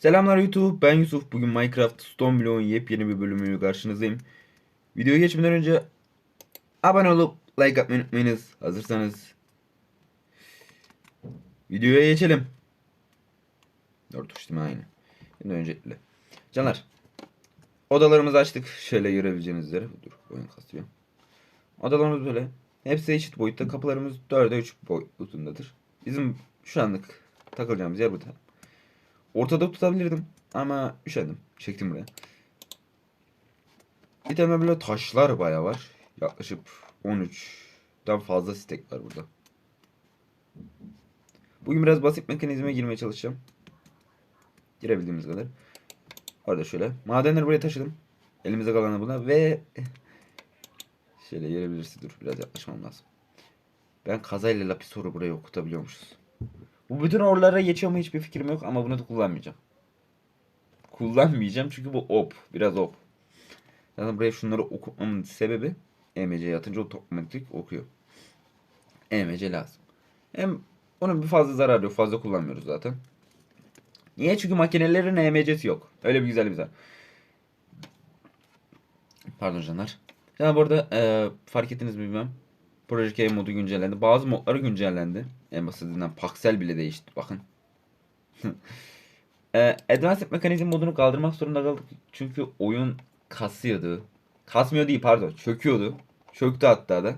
Selamlar YouTube, ben Yusuf. Bugün Minecraft Stone Block'un yepyeni bir bölümüyle karşınızdayım. Videoya geçmeden önce abone olup like atmayı unutmayınız. Hazırsanız videoya geçelim. Dört tuş değil? Aynı. Şimdi öncelikle. Canlar. Odalarımızı açtık. Şöyle görebileceğiniz üzere. Dur oyun kasıyor. Odalarımız böyle. Hepsi eşit boyutta. Kapılarımız 4'e 3 boyutundadır. Bizim şu anlık takılacağımız yer burada. Ortada tutabilirdim ama üşendim. Çektim buraya. Bir tane böyle taşlar bayağı var. Yaklaşık 13'ten fazla stek var burada. Bugün biraz basit mekanizme girmeye çalışacağım. Girebildiğimiz kadar. Orada şöyle. Madenleri buraya taşıdım. Elimize kalanı buna ve şöyle görebilirsin. Dur biraz yaklaşmam lazım. Ben kazayla lapisoru buraya okutabiliyormuşuz. Bu bütün oralara geçiyor mu hiçbir fikrim yok ama bunu da kullanmayacağım. Kullanmayacağım çünkü bu op. Biraz op. Zaten buraya şunları okutmamın sebebi EMC'ye atınca otomatik okuyor. EMC lazım. Hem onun bir fazla zararı yok. Fazla kullanmıyoruz zaten. Niye? Çünkü makinelerin EMC'si yok. Öyle bir güzel bir zar. Pardon canlar. Ya bu arada e, fark ettiniz mi bilmem. Project K modu güncellendi. Bazı modları güncellendi. En basitinden Paxel bile değişti. Bakın. e, Advanced Mechanism modunu kaldırmak zorunda kaldık. Çünkü oyun kasıyordu. Kasmıyor değil pardon. Çöküyordu. Çöktü hatta da.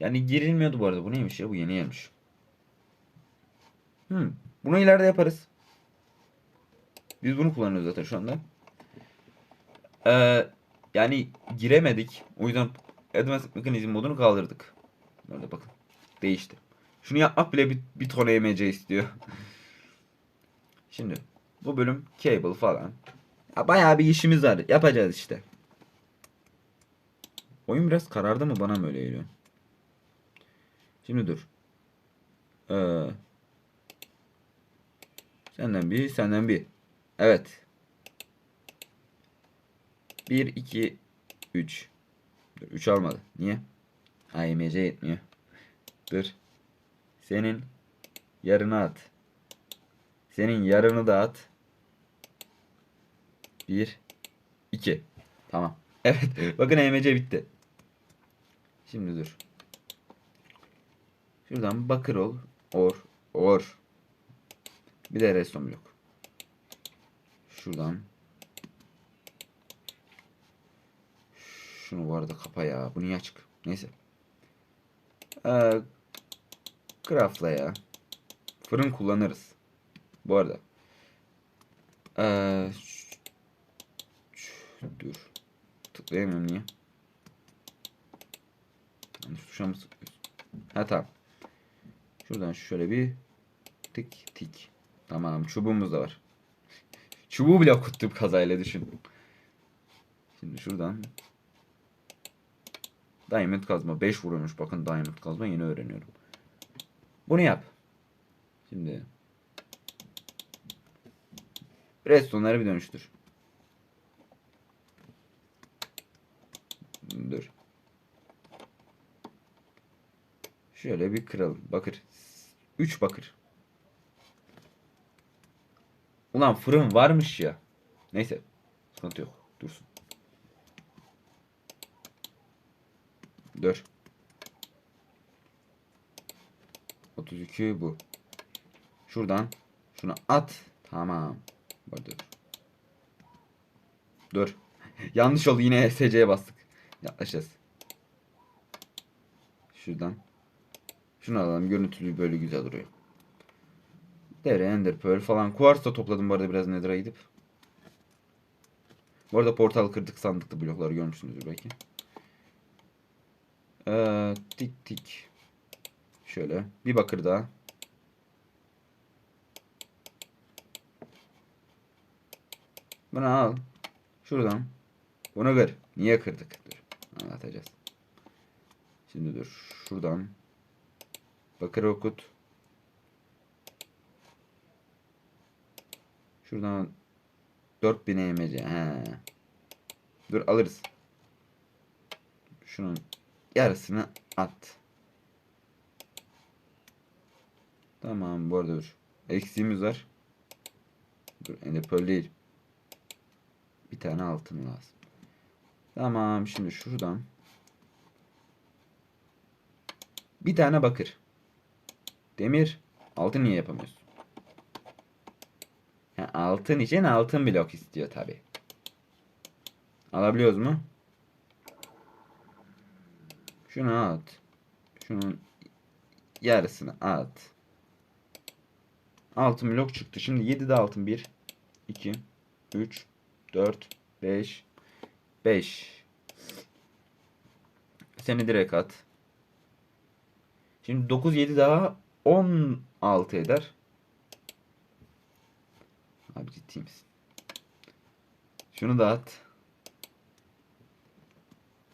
Yani girilmiyordu bu arada. Bu neymiş ya? Bu yeni gelmiş. Hmm. Bunu ileride yaparız. Biz bunu kullanıyoruz zaten şu anda. Ee, yani giremedik. O yüzden Advanced Mechanism modunu kaldırdık. Orada bakın. Değişti. Şunu yapmak bile bir, bir ton EMC istiyor. Şimdi bu bölüm cable falan. Ya bayağı bir işimiz var. Yapacağız işte. Oyun biraz karardı mı bana mı öyle geliyor? Şimdi dur. Ee, senden bir, senden bir. Evet. 1, 2, 3. 3 almadı. Niye? AMC yetmiyor. Dur. Senin yarını at. Senin yarını da at. 1 2 Tamam. Evet. Bakın AMC bitti. Şimdi dur. Şuradan bakır ol. Or. Or. Bir de redstone blok. Şuradan. Şunu bu arada kapa ya. Bu niye açık? Neyse. Ee, craftla ya. Fırın kullanırız. Bu arada. Ee, dur. Tıklayamıyorum niye? Yanlış tuşa mı? Ha tamam. Şuradan şöyle bir tik tik. Tamam çubuğumuz da var. Çubuğu bile okuttum kazayla düşün. Şimdi şuradan Diamond kazma 5 vuruyormuş. Bakın diamond kazma yeni öğreniyorum. Bunu yap. Şimdi redstone'ları bir dönüştür. Dur. Şöyle bir kıralım. Bakır. 3 bakır. Ulan fırın varmış ya. Neyse. Sıkıntı yok. Dursun. Dur. 32 bu. Şuradan şunu at. Tamam. Dur. Dur. Yanlış oldu yine SC'ye bastık. Yaklaşacağız. Şuradan. Şunu alalım. Görüntülü böyle güzel duruyor. Dere, ender pearl falan. Kuars da topladım bu arada biraz nether'a gidip. Bu arada portal kırdık sandıklı blokları görmüşsünüzdür belki. Ee, tik tik. Şöyle. Bir bakır daha. Bunu al. Şuradan. Bunu kır. Niye kırdık? Dur. Anlatacağız. Şimdi dur. Şuradan. Bakır okut. Şuradan 4000 EMC. He. Dur alırız. Şunun yarısını at. Tamam bu arada dur. Eksiğimiz var. Dur ender değil. Bir tane altın lazım. Tamam şimdi şuradan. Bir tane bakır. Demir. Altın niye yapamıyorsun? Ha, altın için altın blok istiyor tabi. Alabiliyoruz mu? Şunu at. Şunun yarısını at. Altın blok çıktı. Şimdi 7'de altın 1 2 3 4 5 5 Seni direkt at. Şimdi 9 7 daha 16 eder. Abi ciddi misin? Şunu da at.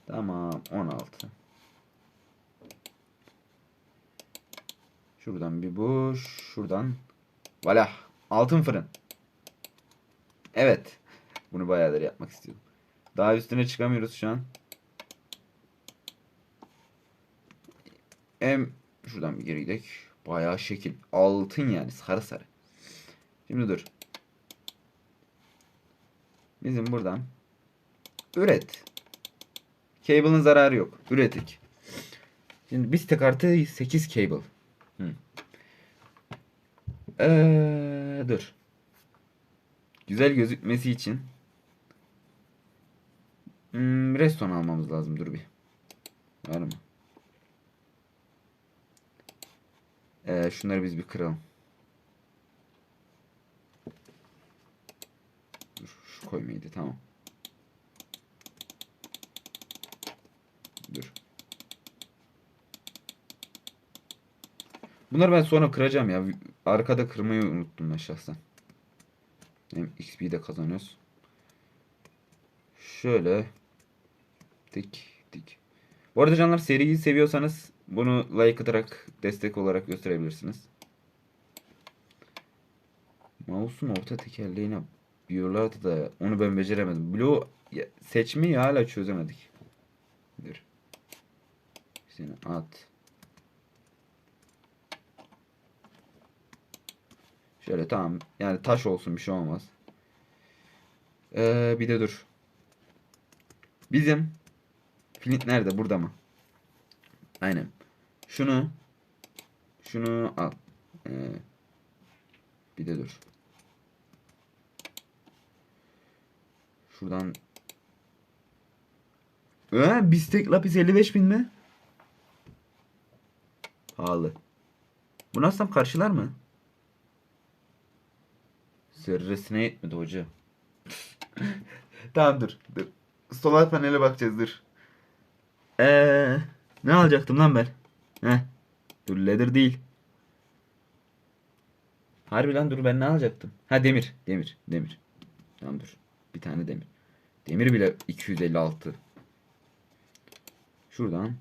Tamam 16. Şuradan bir boş. Şuradan. Valla. Altın fırın. Evet. Bunu bayağıdır yapmak istiyorum. Daha üstüne çıkamıyoruz şu an. Hem şuradan bir geri gidelim. Bayağı şekil. Altın yani. Sarı sarı. Şimdi dur. Bizim buradan üret. Cable'ın zararı yok. Üretik. Şimdi biz tek artı 8 cable. Ee, dur. Güzel gözükmesi için hmm, reston almamız lazım. Dur bir. Var mı? Ee, şunları biz bir kıralım. Dur, şu koymaydı tamam. Dur. Bunları ben sonra kıracağım ya. Arkada kırmayı unuttum ben şahsen. Hem XP de kazanıyoruz. Şöyle. Dik dik. Bu arada canlar seriyi seviyorsanız bunu like atarak destek olarak gösterebilirsiniz. Mouse'un orta tekerleğine diyorlardı da onu ben beceremedim. Blue seçmeyi hala çözemedik. Dur. Seni at. Şöyle tamam. Yani taş olsun bir şey olmaz. Ee, bir de dur. Bizim Flint nerede? Burada mı? Aynen. Şunu şunu al. Ee, bir de dur. Şuradan ee, bistek lapis 55 bin mi? Pahalı. Bunu alsam karşılar mı? Zerresine yetmedi hoca. tamam dur. Dur. Solar panele bakacağız dur. Eee ne alacaktım lan ben? Heh. Dur leather değil. Harbi lan dur ben ne alacaktım? Ha demir. Demir. Demir. Tamam dur. Bir tane demir. Demir bile 256. Şuradan.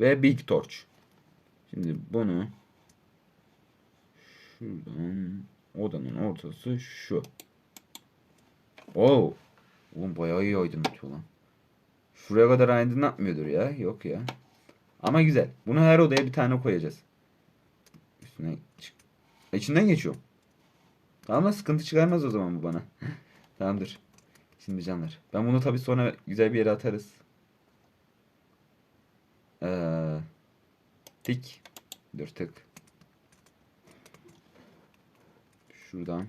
Ve Big Torch. Şimdi bunu şuradan odanın ortası şu. Oo. Oğlum bayağı iyi aydınlatıyor lan. Şuraya kadar aydınlatmıyordur ya. Yok ya. Ama güzel. Bunu her odaya bir tane koyacağız. Üstüne çık. İçinden geçiyor. Ama sıkıntı çıkarmaz o zaman bu bana. Tamamdır. Şimdi canlar. Ben bunu tabii sonra güzel bir yere atarız. Ee, tik. Dur tık. Şuradan.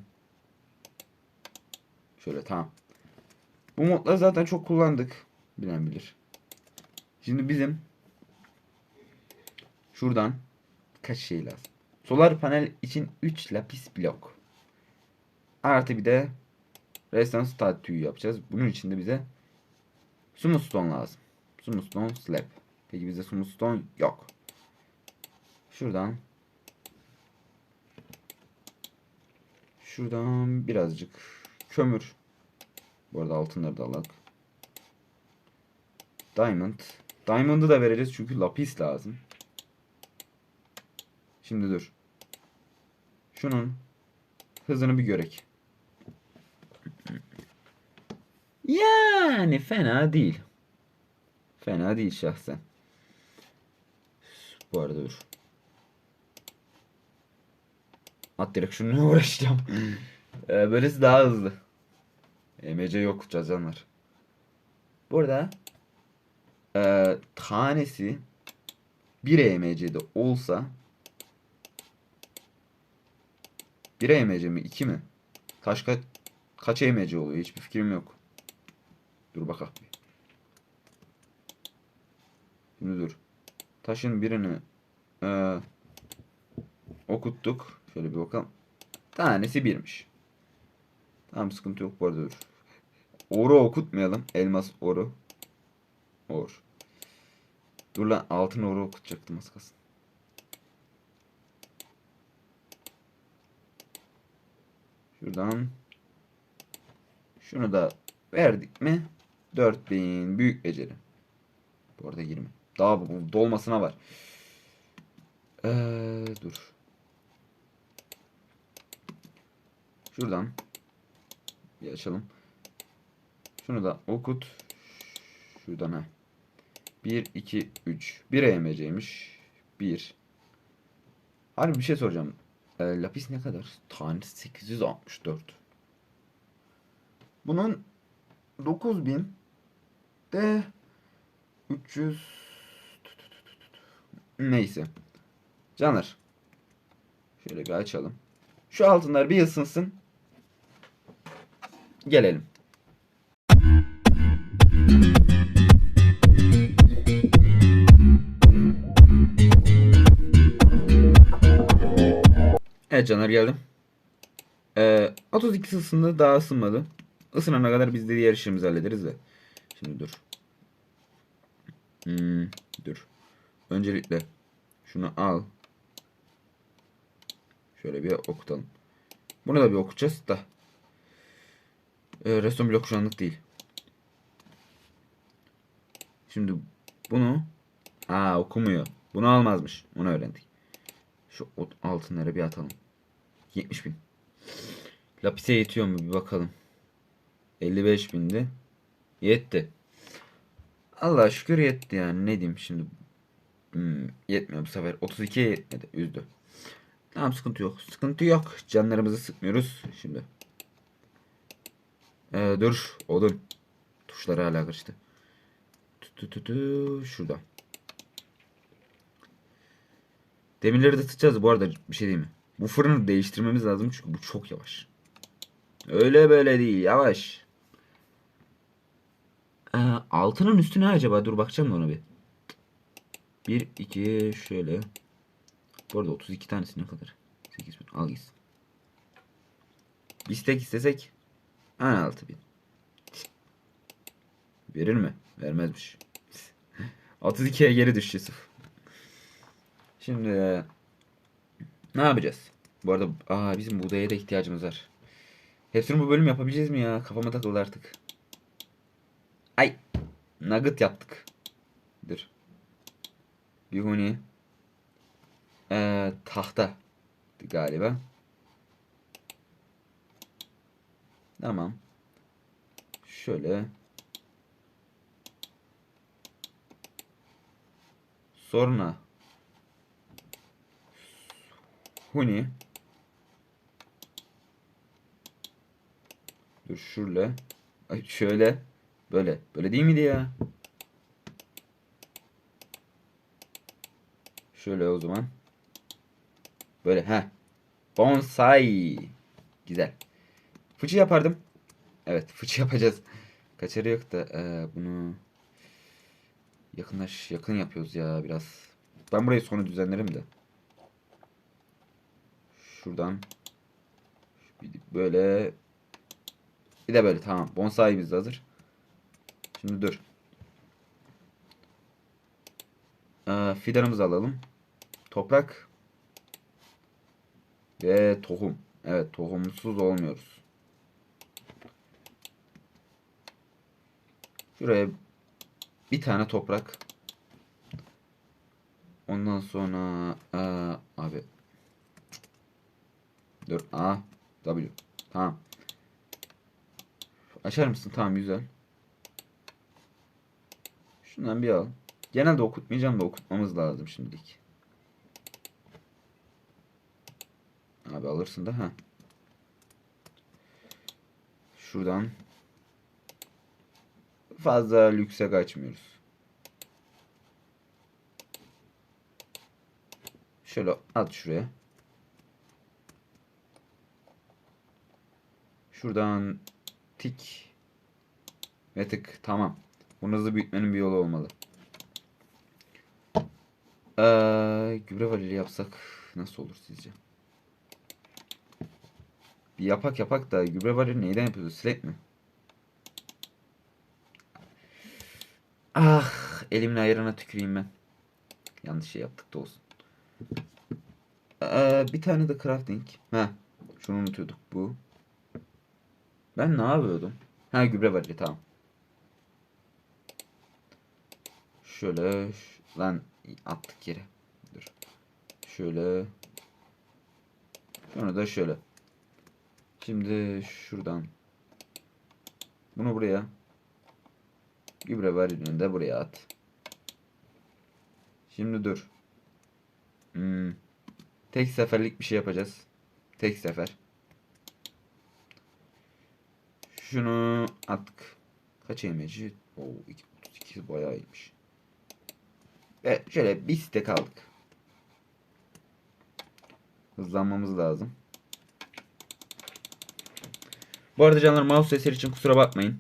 Şöyle tamam. Bu modları zaten çok kullandık. Bilen bilir. Şimdi bizim şuradan kaç şey lazım? Solar panel için 3 lapis blok. Artı bir de Resistance statüyü yapacağız. Bunun için de bize Smoothstone lazım. Smoothstone slab. Peki bize Smoothstone yok. Şuradan Şuradan birazcık kömür. Bu arada altınları da alak. Diamond. Diamond'ı da vereceğiz çünkü lapis lazım. Şimdi dur. Şunun hızını bir görek. Yani fena değil. Fena değil şahsen. Bu arada dur. At direkt şununla uğraşacağım. Ee, böylesi daha hızlı. EMC yok cazanlar. Burada e, tanesi bir EMC'de olsa bir EMC mi? iki mi? Kaç kaç kaç EMC oluyor? Hiçbir fikrim yok. Dur bakalım. Şimdi dur. Taşın birini e, okuttuk. Şöyle bir bakalım. Tanesi birmiş. Tamam sıkıntı yok bu arada. Oru okutmayalım. Elmas oru. Or. Dur lan altın oru okutacaktım az kalsın. Şuradan şunu da verdik mi 4000 büyük beceri. Bu arada 20. Daha dolmasına var. Ee, dur. Şuradan bir açalım. Şunu da okut. Şuradan ha. 1, 2, 3. 1 EMC'ymiş. 1. Harbi bir şey soracağım. E, lapis ne kadar? Tanesi 864. Bunun 9000 de 300 neyse. Canlar. Şöyle bir açalım. Şu altınlar bir ısınsın. Gelelim. Evet Caner geldim. Ee, 32 ısındı daha ısınmadı. Isınana kadar biz de diğer işlerimizi hallederiz de. Şimdi dur. Hmm, dur. Öncelikle şunu al. Şöyle bir okutalım. Bunu da bir okutacağız da. Ee, resim blok şu anlık değil. Şimdi bunu Aa okumuyor. Bunu almazmış. Onu öğrendik. Şu altınları bir atalım. 70 bin. Lapise yetiyor mu bir bakalım. 55 bindi. Yetti. Allah şükür yetti yani. Ne diyeyim şimdi. Hmm, yetmiyor bu sefer. 32'ye yetmedi. Üzdü. Tamam sıkıntı yok. Sıkıntı yok. Canlarımızı sıkmıyoruz. Şimdi. Ee, dur. Odun. Tuşları hala karıştı. Tu, tu, tu. Şurada. Demirleri de tutacağız bu arada bir şey değil mi? Bu fırını değiştirmemiz lazım çünkü bu çok yavaş. Öyle böyle değil yavaş. Ee, altının üstü ne acaba? Dur bakacağım da ona bir. 1, 2 şöyle. Bu arada 32 tanesi ne kadar? 8 bin. Al gitsin. Bistek istesek 16 bin. Verir mi? Vermezmiş. 32'ye geri düşeceğiz. Şimdi e, ne yapacağız? Bu arada aa, bizim buğdaya da ihtiyacımız var. Hepsini bu bölüm yapabileceğiz mi ya? Kafama takıldı artık. Ay. Nugget yaptık. Dur. Bihuni. Ee, tahta. Galiba. Tamam. Şöyle. Sonra. Huni. Dur şöyle. Ay şöyle. Böyle. Böyle değil miydi ya? Şöyle o zaman. Böyle ha. Bonsai. Güzel. Fıçı yapardım. Evet fıçı yapacağız. Kaçarı yok da eee, bunu yakınlaş yakın yapıyoruz ya biraz. Ben burayı sonra düzenlerim de. Şuradan de böyle bir de böyle tamam. Bonsai bizde hazır. Şimdi dur. Ee, fidanımızı alalım. Toprak ve tohum. Evet tohumsuz olmuyoruz. Şuraya bir tane toprak. Ondan sonra aa, abi dur A W tamam. Açar mısın? Tamam güzel. Şundan bir al. Genelde okutmayacağım da okutmamız lazım şimdilik. Abi alırsın da ha. Şuradan fazla lükse kaçmıyoruz. Şöyle at şuraya. Şuradan tik ve tık. Tamam. Bunu hızlı büyütmenin bir yolu olmalı. Ee, gübre varili yapsak nasıl olur sizce? Bir yapak yapak da gübre varili neyden yapıyoruz? Slate mi? Ah, elimin ayarına tüküreyim ben. Yanlış şey yaptık da olsun. Ee, bir tane de crafting. Ha, şunu unutuyorduk bu. Ben ne yapıyordum? Ha gübre varili tamam. Şöyle lan attık yere. Dur. Şöyle. Sonra da şöyle. Şimdi şuradan. Bunu buraya. Gübre varilini de buraya at. Şimdi dur. Hmm. Tek seferlik bir şey yapacağız. Tek sefer. Şunu attık. Kaç emeci? Oo, 32 bayağı iyiymiş. Ve şöyle bir site kaldık. Hızlanmamız lazım. Bu arada canlar mouse sesleri için kusura bakmayın.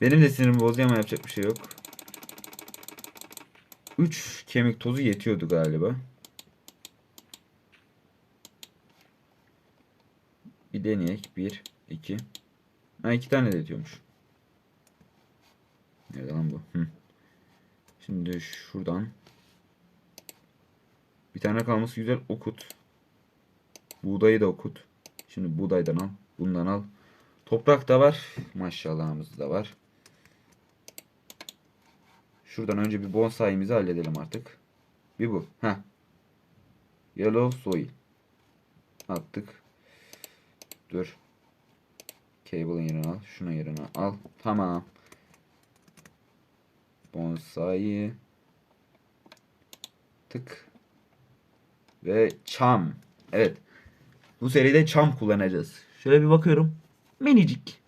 Benim de sinirimi bozuyor ama yapacak bir şey yok. 3 kemik tozu yetiyordu galiba. Bir deneyek. 1, 2. Ha iki tane de yetiyormuş. Nerede lan bu? Hı. Şimdi şuradan. Bir tane kalması güzel. Okut. Buğdayı da okut. Şimdi buğdaydan al. Bundan al. Toprak da var. Maşallahımız da var. Şuradan önce bir bonsai'mizi halledelim artık. Bir bu. Ha. Yellow soil. Attık. Dur. Cable'ın yerine al. Şuna yerine al. Tamam. Bonsai. Tık. Ve çam. Evet. Bu seride çam kullanacağız. Şöyle bir bakıyorum. Minicik.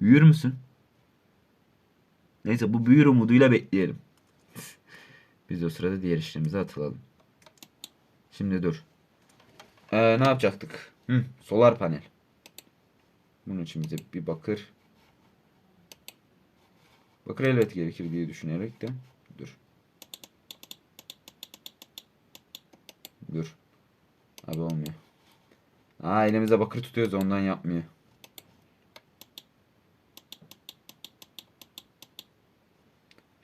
Büyür müsün? Neyse bu büyür umuduyla bekleyelim. Biz de o sırada diğer işlerimize atılalım. Şimdi dur. Ee, ne yapacaktık? Hı, solar panel. Bunun için bize bir bakır. Bakır elbet gerekir diye düşünerek de. Dur. Dur. Abi olmuyor. Aa elimize bakır tutuyoruz ondan yapmıyor.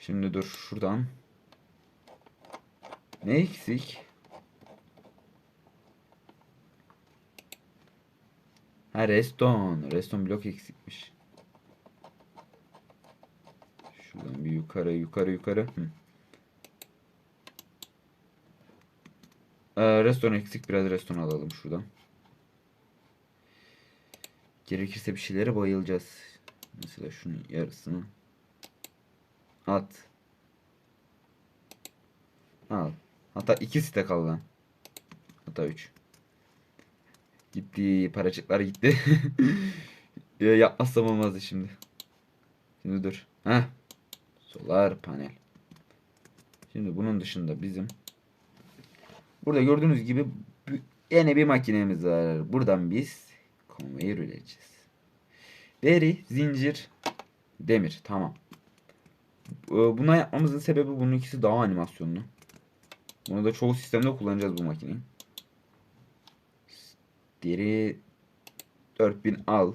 Şimdi dur şuradan. Ne eksik? Ha reston. Reston blok eksikmiş. Şuradan bir yukarı yukarı yukarı. Hı. Ee, reston eksik. Biraz reston alalım şuradan. Gerekirse bir şeylere bayılacağız. Mesela şunun yarısını. At. Al. Hatta iki site kaldı. Hatta üç. Gitti. Paracıklar gitti. ya yapmazsam olmazdı şimdi. Şimdi dur. Heh. Solar panel. Şimdi bunun dışında bizim burada gördüğünüz gibi yine bir makinemiz var. Buradan biz konveyör üreteceğiz. Deri, zincir, demir. Tamam. Ee, Buna yapmamızın sebebi bunun ikisi daha animasyonlu. Bunu da çoğu sistemde kullanacağız bu makineyi. Deri 4000 al.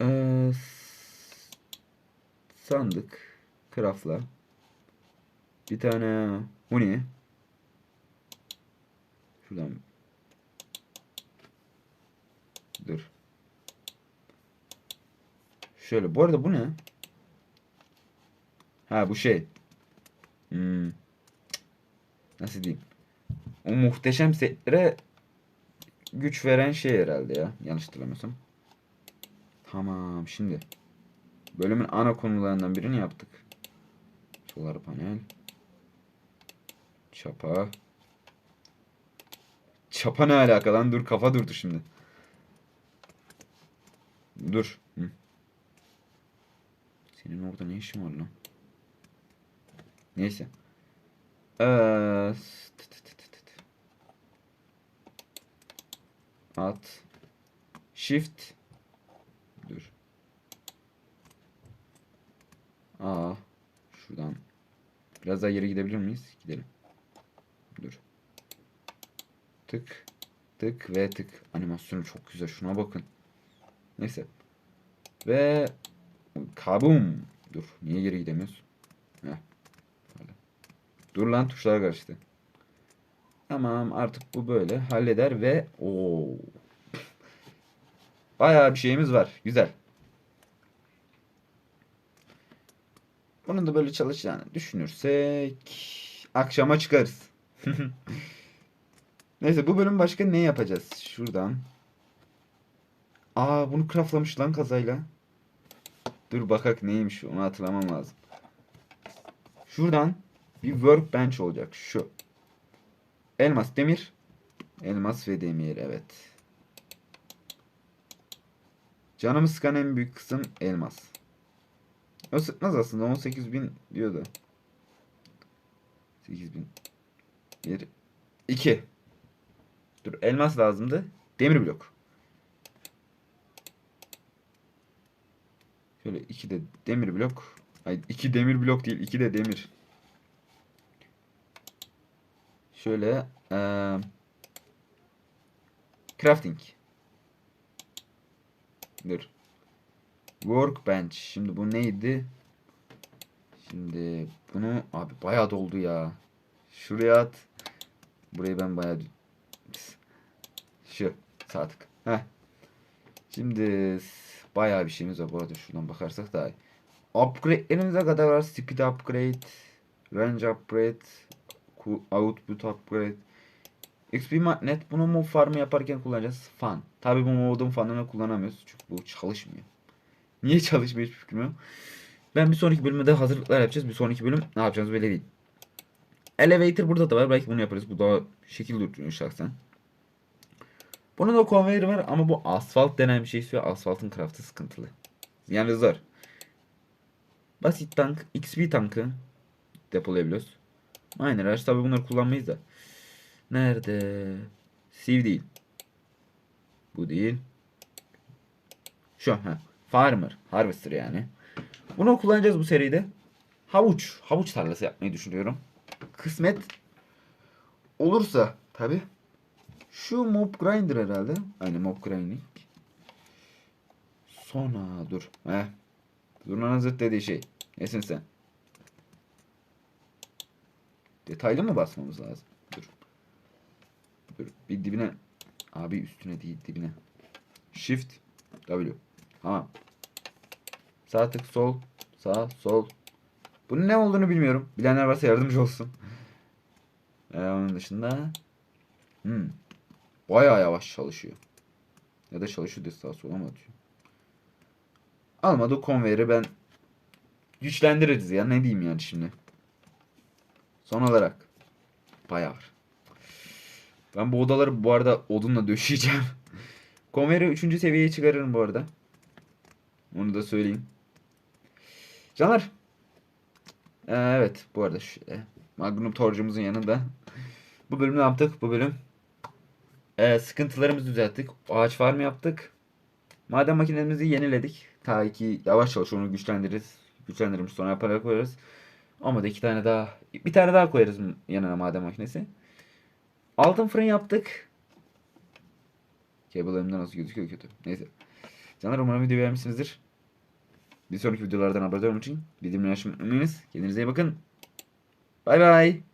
Ee, sandık. Craftla. Bir tane huni. Şuradan. Dur. Şöyle. Bu arada bu ne? Ha bu şey. Hmm. Nasıl diyeyim? O muhteşem setlere güç veren şey herhalde ya. Yanlış hatırlamıyorsam. Tamam şimdi. Bölümün ana konularından birini yaptık. Solar panel. Çapa. Çapa ne alaka lan? Dur kafa durdu şimdi. Dur. Hı. Senin orada ne işin var lan? Neyse. Ee. At. Shift. Dur. Aa. Şuradan. Biraz daha geri gidebilir miyiz? Gidelim. Dur. Tık. Tık ve tık. Animasyonu çok güzel. Şuna bakın. Neyse. Ve kabum. Dur. Niye geri gidemiyoruz? Heh. Dur lan tuşlar karıştı. Tamam artık bu böyle halleder ve o Bayağı bir şeyimiz var. Güzel. Bunun da böyle çalışacağını düşünürsek akşama çıkarız. Neyse bu bölüm başka ne yapacağız? Şuradan. Aa bunu craftlamış lan kazayla. Dur bakak neymiş onu hatırlamam lazım. Şuradan bir workbench olacak şu. Elmas demir. Elmas ve demir evet. Canımı sıkan en büyük kısım elmas. O sıkmaz aslında 18.000 diyordu. 8.000 1 2 Dur elmas lazımdı. Demir blok. Şöyle iki de demir blok. Ay iki demir blok değil, iki de demir. Şöyle eee crafting. Dur. Workbench. Şimdi bu neydi? Şimdi bunu abi bayağı doldu ya. Şuraya at. Burayı ben bayağı şu sağ tık. Heh. Şimdi bayağı bir şeyimiz var. Bu arada şuradan bakarsak daha iyi. Upgrade'lerimize kadar var. Speed upgrade, range upgrade, output upgrade. XP magnet bunu mob farmı yaparken kullanacağız. Fan. Tabi bu modun fanını kullanamıyoruz. Çünkü bu çalışmıyor. Niye çalışmıyor hiçbir fikrim yok. Ben bir sonraki bölümde hazırlıklar yapacağız. Bir sonraki bölüm ne yapacağımız belli değil. Elevator burada da var. Belki bunu yaparız. Bu daha şekil duruyor şahsen. Bunun da konveyörü var ama bu asfalt denen bir şey istiyor. Asfaltın craftı sıkıntılı. Yani zor. Basit tank, XP tankı depolayabiliyoruz. Aynen araç tabi bunları kullanmayız da. Nerede? Siv değil. Bu değil. Şu ha. Farmer. Harvester yani. Bunu kullanacağız bu seride. Havuç. Havuç tarlası yapmayı düşünüyorum. Kısmet olursa tabi. Şu mob grinder herhalde. Aynen mob grinding. Sonra dur. Heh. Zurnanın zıt dediği şey. Nesin sen? Detaylı mı basmamız lazım? Dur. Dur. Bir dibine. Abi üstüne değil dibine. Shift. W. Tamam. Sağ tık sol. Sağ sol. Bunun ne olduğunu bilmiyorum. Bilenler varsa yardımcı olsun. Ee, onun dışında. Hmm. Bayağı yavaş çalışıyor. Ya da çalışıyor diye sağa mı atıyor? Almadı konveyeri ben güçlendiririz ya. Ne diyeyim yani şimdi. Son olarak. Bayağı var. Ben bu odaları bu arada odunla döşeyeceğim. Konveyeri 3. seviyeye çıkarırım bu arada. Onu da söyleyeyim. Canlar. Ee, evet bu arada şu, e, Magnum torcumuzun yanında. Bu bölüm ne yaptık? Bu bölüm e, sıkıntılarımızı düzelttik. Ağaç farmı yaptık. Maden makinemizi yeniledik. Ta ki yavaş yavaş onu güçlendiririz. Güçlendirmiş sonra para koyarız. Ama da iki tane daha bir tane daha koyarız yanına maden makinesi. Altın fırın yaptık. Cable elimde nasıl gözüküyor kötü. Neyse. Canlar umarım videoyu beğenmişsinizdir. Bir sonraki videolardan haberdar olmak için bildirimleri açmayı. Kendinize iyi bakın. Bay bay.